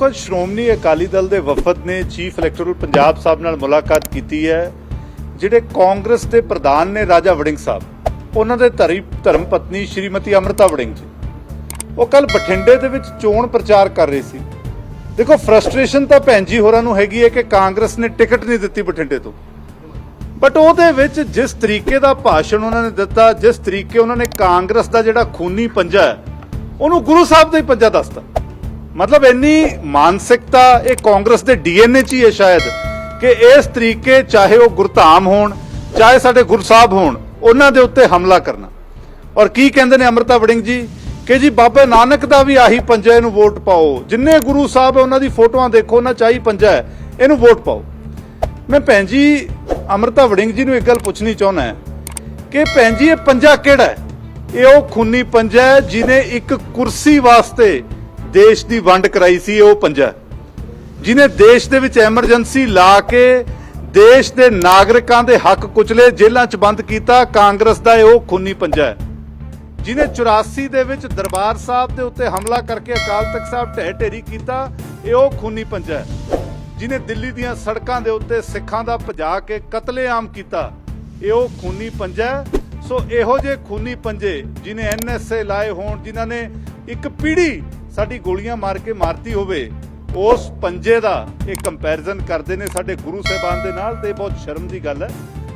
ਦੇਖੋ ਸ਼੍ਰੋਮਣੀ ਅਕਾਲੀ ਦਲ ਦੇ ਵਫਦ ਨੇ ਚੀਫ ਇਲੈਕਟੋਰਲ ਪੰਜਾਬ ਸਾਹਿਬ ਨਾਲ ਮੁਲਾਕਾਤ ਕੀਤੀ ਹੈ, ਜਿਹੜੇ ਕਾਂਗਰਸ ਦੇ ਪ੍ਰਧਾਨ ਨੇ ਰਾਜਾ ਵੜਿੰਗ ਸਾਹਿਬ। ਉਹਨਾਂ ਦੇ ਧਰੀ, ਧਰਮ ਪਤਨੀ ਸ਼੍ਰੀਮਤੀ ਅਮਰਤਾ ਵੜਿੰਗ ਜੀ। ਉਹ ਕੱਲ ਬਠਿੰਡੇ ਦੇ ਵਿੱਚ ਚੋਣ ਪ੍ਰਚਾਰ ਕਰ ਰਹੇ ਸੀ। ਦੇਖੋ, ਫਰਸਟ੍ਰੇਸ਼ਨ ਤਾਂ ਭੈਣ ਜੀ ਹੋਰਾਂ ਨੂੰ ਹੈਗੀ ਹੈ ਕਿ ਕਾਂਗਰਸ ਨੇ ਟਿਕਟ ਨਹੀਂ ਦਿੱਤੀ ਬਠਿੰਡੇ ਤੋਂ। ਬਟ ਉਹਦੇ ਵਿੱਚ ਜਿਸ ਤਰੀਕੇ ਦਾ ਭਾਸ਼ਣ ਉਹਨਾਂ ਨੇ ਦਿੱਤਾ, ਜਿਸ ਤਰੀਕੇ ਉਹਨਾਂ ਨੇ ਕਾਂਗਰਸ ਦਾ ਜਿਹੜਾ ਖੂਨੀ ਪੰਜਾ ਹੈ, ਉਹਨੂੰ ਗੁਰੂ ਸਾਹਿਬ ਦਾ ਹੀ ਪੰਜਾ ਦੱਸਤਾ। ਮਤਲਬ ਇੰਨੀ ਮਾਨਸਿਕਤਾ, ਇਹ ਕਾਂਗਰਸ ਦੇ ਡੀਐਨਏ 'ਚ ਹੀ ਹੈ ਸ਼ਾਇਦ, ਕਿ ਇਸ ਤਰੀਕੇ ਚਾਹੇ ਉਹ ਗੁਰਧਾਮ ਹੋਣ, ਚਾਹੇ ਸਾਡੇ ਗੁਰੂ ਸਾਹਿਬ ਹੋਣ, ਉਹਨਾਂ ਦੇ ਉੱਤੇ ਹਮਲਾ ਕਰਨਾ। ਔਰ ਕੀ ਕਹਿੰਦੇ ਨੇ ਅਮਰਤਾ ਵੜਿੰਗ ਜੀ? ਕਿ ਜੀ ਬਾਬਾ ਨਾਨਕ ਦਾ ਵੀ ਆਹੀ ਪੰਜਾ, ਇਹਨੂੰ ਵੋਟ ਪਾਓ। ਜਿੰਨੇ ਗੁਰੂ ਸਾਹਿਬ ਹੈ, ਉਹਨਾਂ ਦੀ ਫੋਟੋਆਂ ਦੇਖੋ, ਉਹਨਾਂ ਚਾਹੀ ਪੰਜਾ ਹੈ, ਇਹਨੂੰ ਵੋਟ ਪਾਓ। ਮੈਂ ਭੈਣ ਜੀ, ਅਮਰਤਾ ਵੜਿੰਗ ਜੀ ਨੂੰ ਇੱਕ ਗੱਲ ਪੁੱਛਣੀ ਚਾਹੁੰਦਾ ਹਾਂ, ਕਿ ਭੈਣ ਜੀ, ਇਹ ਪੰਜਾ ਕਿਹੜਾ ਹੈ? ਇਹ ਉਹ ਖੂਨੀ ਪੰਜਾ ਹੈ ਜਿਨੇ ਇੱਕ ਕੁਰਸੀ ਵਾਸਤੇ ਦੇਸ਼ ਦੀ ਵੰਡ ਕਰਾਈ ਸੀ ਉਹ ਪੰਜਾ ਹੈ। ਜਿਨੇ ਦੇਸ਼ ਦੇ ਵਿੱਚ ਐਮਰਜੈਂਸੀ ਲਾ ਕੇ ਦੇਸ਼ ਦੇ ਨਾਗਰਿਕਾਂ ਦੇ ਹੱਕ ਕੁਚਲੇ ਜੇਲ੍ਹਾਂ 'ਚ ਬੰਦ ਕੀਤਾ, ਕਾਂਗਰਸ ਦਾ ਇਹ ਉਹ ਖੂਨੀ ਪੰਜਾ ਹੈ ਜਿਨੇ 84 ਦੇ ਵਿੱਚ ਦਰਬਾਰ ਸਾਹਿਬ ਦੇ ਉੱਤੇ ਹਮਲਾ ਕਰਕੇ ਅਕਾਲ ਤਖਤ ਸਾਹਿਬ ਢਹਿ ਢੇਰੀ ਕੀਤਾ, ਇਹ ਉਹ ਖੂਨੀ ਪੰਜਾ ਹੈ ਜਿਨੇ ਦਿੱਲੀ ਦੀਆਂ ਸੜਕਾਂ ਦੇ ਉੱਤੇ ਸਿੱਖਾਂ ਦਾ ਭਜਾ ਕੇ ਕਤਲੇਆਮ ਕੀਤਾ, ਇਹ ਉਹ ਖੂਨੀ ਪੰਜਾ ਹੈ। ਸੋ ਇਹੋ ਜਿਹੇ ਖੂਨੀ ਪੰਜੇ ਜਿਨੇ ਐਨਐਸਏ ਲਾਏ ਹੋਣ, ਜਿਨ੍ਹਾਂ ਨੇ ਇੱਕ ਪੀੜੀ ਸਾਡੀ ਗੋਲੀਆਂ ਮਾਰ ਕੇ ਮਾਰਤੀ ਹੋਵੇ, ਉਸ ਪੰਜੇ ਦਾ ਇਹ ਕੰਪੈਰੀਜ਼ਨ ਕਰਦੇ ਨੇ ਸਾਡੇ ਗੁਰੂ ਸਾਹਿਬਾਨ ਦੇ ਨਾਲ ਤੇ ਬਹੁਤ ਸ਼ਰਮ ਦੀ ਗੱਲ ਹੈ।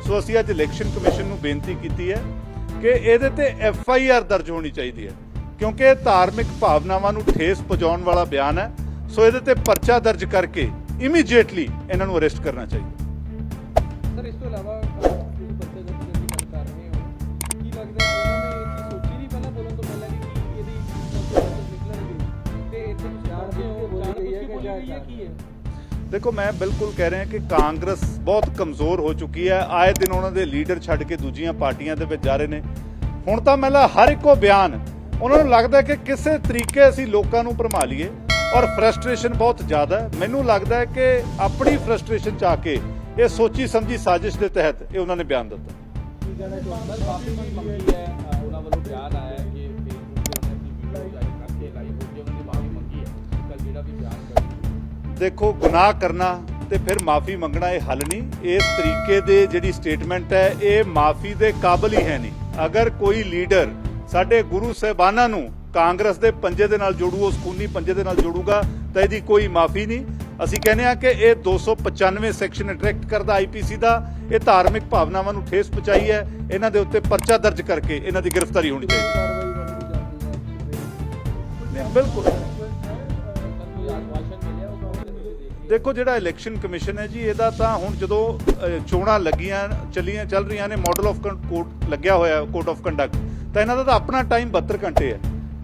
ਸੋ ਅਸੀਂ ਅੱਜ ਇਲੈਕਸ਼ਨ ਕਮਿਸ਼ਨ ਨੂੰ ਬੇਨਤੀ ਕੀਤੀ ਹੈ ਕਿ ਇਹਦੇ ਤੇ ਐਫ ਆਈ ਆਰ ਦਰਜ ਹੋਣੀ ਚਾਹੀਦੀ ਹੈ, ਕਿਉਂਕਿ ਇਹ ਧਾਰਮਿਕ ਭਾਵਨਾਵਾਂ ਨੂੰ ਠੇਸ ਪਹੁੰਚਾਉਣ ਵਾਲਾ ਬਿਆਨ ਹੈ। ਸੋ ਇਹਦੇ ਤੇ ਪਰਚਾ ਦਰਜ ਕਰਕੇ ਇਮੀਡੀਏਟਲੀ ਇਹਨਾਂ ਨੂੰ ਅਰੈਸਟ ਕਰਨਾ ਚਾਹੀਦਾ। ਸਰ ਇਸ ਤੋਂ ਇਲਾਵਾ ਹੈ ਕੀ ਹੈ ਦੇਖੋ ਮੈਂ ਬਿਲਕੁਲ ਕਹਿ ਰਿਹਾ ਕਿ ਕਾਂਗਰਸ ਬਹੁਤ ਕਮਜ਼ੋਰ ਹੋ ਚੁੱਕੀ ਹੈ ਆਏ ਦਿਨ ਉਹਨਾਂ ਦੇ ਲੀਡਰ ਛੱਡ ਕੇ ਦੂਜੀਆਂ ਪਾਰਟੀਆਂ ਦੇ ਵਿੱਚ ਜਾ ਰਹੇ ਨੇ ਹੁਣ ਤਾਂ ਮਤਲਬ ਹਰ ਇੱਕੋ ਬਿਆਨ ਉਹਨਾਂ ਨੂੰ ਲੱਗਦਾ ਕਿ ਕਿਸੇ ਤਰੀਕੇ ਅਸੀਂ ਲੋਕਾਂ ਨੂੰ ਭਰਮਾ ਲਈਏ ਔਰ ਫਰਸਟ੍ਰੇਸ਼ਨ ਬਹੁਤ ਜ਼ਿਆਦਾ ਹੈ ਮੈਨੂੰ ਲੱਗਦਾ ਹੈ ਕਿ ਆਪਣੀ ਫਰਸਟ੍ਰੇਸ਼ਨ ਚ ਆ ਕੇ ਇਹ ਸੋਚੀ ਸਮਝੀ ਸਾਜ਼ਿਸ਼ ਦੇ ਤਹਿਤ ਇਹ ਉਹਨਾਂ ਨੇ ਬਿਆਨ ਦਿੱਤਾ ਕੀ ਕਹਿਣਾ ਚਾਹੁੰਦਾ ਕਾਫੀ ਮੰਗੀ ਹੈ ਅਹ, ਉਹਨਾਂ ਵੱਲੋਂ ਬਿਆਨ ਆਇਆ ਹੈ ਕਿ ਫੇਸਬੁੱਕ ਤੇ ਉਹਨਾਂ ਦੀ ਵੀਡੀਓ ਦੇਖੋ ਗੁਨਾਹ ਕਰਨਾ ਤੇ ਫਿਰ ਮਾਫੀ ਮੰਗਣਾ ਇਹ ਹੱਲ ਨਹੀਂ। ਇਸ ਤਰੀਕੇ ਦੇ ਜਿਹੜੀ ਸਟੇਟਮੈਂਟ ਹੈ ਇਹ ਮਾਫੀ ਦੇ ਕਾਬਿਲ ਹੀ ਹੈ ਨਹੀਂ। ਅਗਰ ਕੋਈ ਲੀਡਰ ਸਾਡੇ ਗੁਰੂ ਸਾਹਿਬਾਨਾਂ ਨੂੰ ਕਾਂਗਰਸ ਦੇ ਪੰਜੇ ਦੇ ਨਾਲ ਜੋੜੂ ਉਸ ਖੂਨੀ ਪੰਜੇ ਦੇ ਨਾਲ ਜੋੜੂਗਾ ਤਾਂ ਇਹਦੀ ਕੋਈ ਮਾਫੀ ਨਹੀਂ। ਅਸੀਂ ਕਹਿੰਦੇ ਆ ਕਿ ਇਹ 295 ਸੈਕਸ਼ਨ ਅਟਰੈਕਟ ਕਰਦਾ ਆਈਪੀਸੀ ਦਾ ਇਹ ਧਾਰਮਿਕ ਭਾਵਨਾਵਾਂ ਨੂੰ ਠੇਸ ਪਹੁੰਚਾਈ ਹੈ। ਇਹਨਾਂ ਦੇ ਉੱਤੇ ਪਰਚਾ ਦਰਜ ਕਰਕੇ ਇਹਨਾਂ ਦੀ ਗ੍ਰਿਫਤਾਰੀ ਹੋਣੀ ਚਾਹੀਦੀ ਹੈ। ਬਿਲਕੁਲ। ਦੇਖੋ ਜਿਹੜਾ ਇਲੈਕਸ਼ਨ ਕਮਿਸ਼ਨ ਹੈ ਜੀ, ਇਹਦਾ ਤਾਂ ਹੁਣ ਜਦੋਂ ਚੋਣਾਂ ਲੱਗੀਆਂ, ਚੱਲੀਆਂ, ਚੱਲ ਰਹੀਆਂ ਨੇ ਮਾਡਲ ਆਫ ਕੋਰਟ ਲੱਗਿਆ ਹੋਇਆ ਕੋਡ ਆਫ ਕੰਡਕਟ ਤਾਂ ਇਹਨਾਂ ਦਾ ਤਾਂ ਆਪਣਾ ਟਾਈਮ 72 ਘੰਟੇ ਹੈ।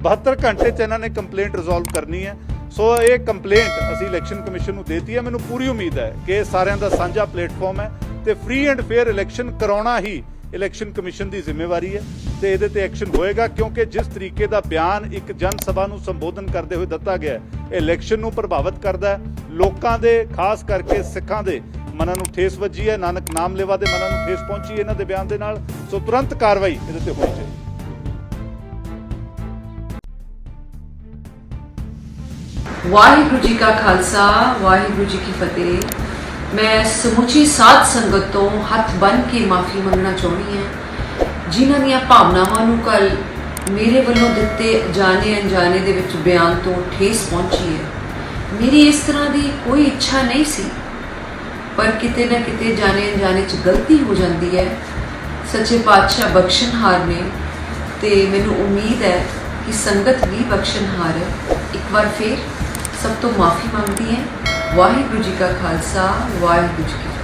72 ਘੰਟੇ 'ਚ ਇਹਨਾਂ ਨੇ ਕੰਪਲੇਂਟ ਰਿਜ਼ੋਲਵ ਕਰਨੀ ਹੈ। ਸੋ ਇਹ ਕੰਪਲੇਂਟ ਅਸੀਂ ਇਲੈਕਸ਼ਨ ਕਮਿਸ਼ਨ ਨੂੰ ਦੇਤੀ ਹੈ। ਮੈਨੂੰ ਪੂਰੀ ਉਮੀਦ ਹੈ ਕਿ ਸਾਰਿਆਂ ਦਾ ਸਾਂਝਾ ਪਲੇਟਫਾਰਮ ਹੈ ਤੇ ਫ੍ਰੀ ਐਂਡ ਫੇਅਰ ਇਲੈਕਸ਼ਨ ਕਰਾਉਣਾ ਹੀ ਇਲੈਕਸ਼ਨ ਕਮਿਸ਼ਨ ਦੀ ਜ਼ਿੰਮੇਵਾਰੀ ਹੈ। ਤੇ ਇਹਦੇ ਤੇ ਐਕਸ਼ਨ ਹੋਏਗਾ ਕਿਉਂਕਿ ਜਿਸ ਤਰੀਕੇ ਦਾ ਬਿਆਨ ਇੱਕ ਜਨ ਸਭਾ ਨੂੰ ਸੰਬੋਧਨ ਕਰਦੇ ਹੋਏ ਦਿੱਤਾ ਗਿਆ ਹੈ, ਇਹ ਇਲੈਕਸ਼ਨ ਨੂੰ ਪ੍ਰਭਾਵਿਤ ਕਰਦਾ ਹੈ। ਲੋਕਾਂ ਦੇ ਖਾਸ ਕਰਕੇ ਸਿੱਖਾਂ ਦੇ ਮਨਾਂ ਨੂੰ ਠੇਸ ਵੱਜੀ ਹੈ। ਨਾਨਕ ਨਾਮ ਲੈਵਾ ਦੇ ਮਨਾਂ ਨੂੰ ਠੇਸ ਪਹੁੰਚੀ ਹੈ ਇਹਨਾਂ ਦੇ ਬਿਆਨ ਦੇ ਨਾਲ। ਸੋ ਤੁਰੰਤ ਕਾਰਵਾਈ ਇਹਦੇ ਤੇ ਹੋਣੀ ਚਾਹੀਦੀ ਵਾਹਿਗੁਰੂ ਜੀ ਕਾ ਖਾਲਸਾ ਵਾਹਿਗੁਰੂ ਜੀ ਕੀ ਫਤਿਹ। ਮੈਂ ਸਮੁੱਚੀ ਸਾਧ ਸੰਗਤ ਤੋਂ ਹੱਥ ਬੰਨ ਕੇ ਮਾਫੀ ਮੰਗਣਾ ਚਾਹੁੰਦੀ ਹਾਂ। ਜਿਨ੍ਹਾਂ ਦੀਆਂ ਭਾਵਨਾਵਾਂ ਨੂੰ ਕੱਲ ਮੇਰੇ ਵੱਲੋਂ ਦਿੱਤੇ ਜਾਣੇ ਅਣਜਾਣੇ ਦੇ ਵਿੱਚ ਬਿਆਨ ਤੋਂ ਠੇਸ ਪਹੁੰਚੀ ਹੈ। ਮੇਰੀ ਇਸ ਤਰ੍ਹਾਂ ਦੀ ਕੋਈ ਇੱਛਾ ਨਹੀਂ ਸੀ, ਪਰ ਕਿਤੇ ਨਾ ਕਿਤੇ ਜਾਣੇ ਅਣਜਾਣੇ ਚ ਗਲਤੀ ਹੋ ਜਾਂਦੀ ਹੈ। ਸੱਚੇ ਪਾਤਸ਼ਾਹ ਬਖਸ਼ਣਹਾਰ ਨੇ ਤੇ ਮੈਨੂੰ ਉਮੀਦ ਹੈ ਕਿ ਸੰਗਤ ਵੀ ਬਖਸ਼ਣਹਾਰ ਹੈ। ਇੱਕ ਵਾਰ ਫੇਰ ਸਭ ਤੋਂ ਮਾਫੀ ਮੰਗਦੀ ਹੈ। ਵਾਹਿਗੁਰੂ ਜੀ ਕਾ ਖਾਲਸਾ, ਵਾਹਿਗੁਰੂ ਜੀ ਕੀ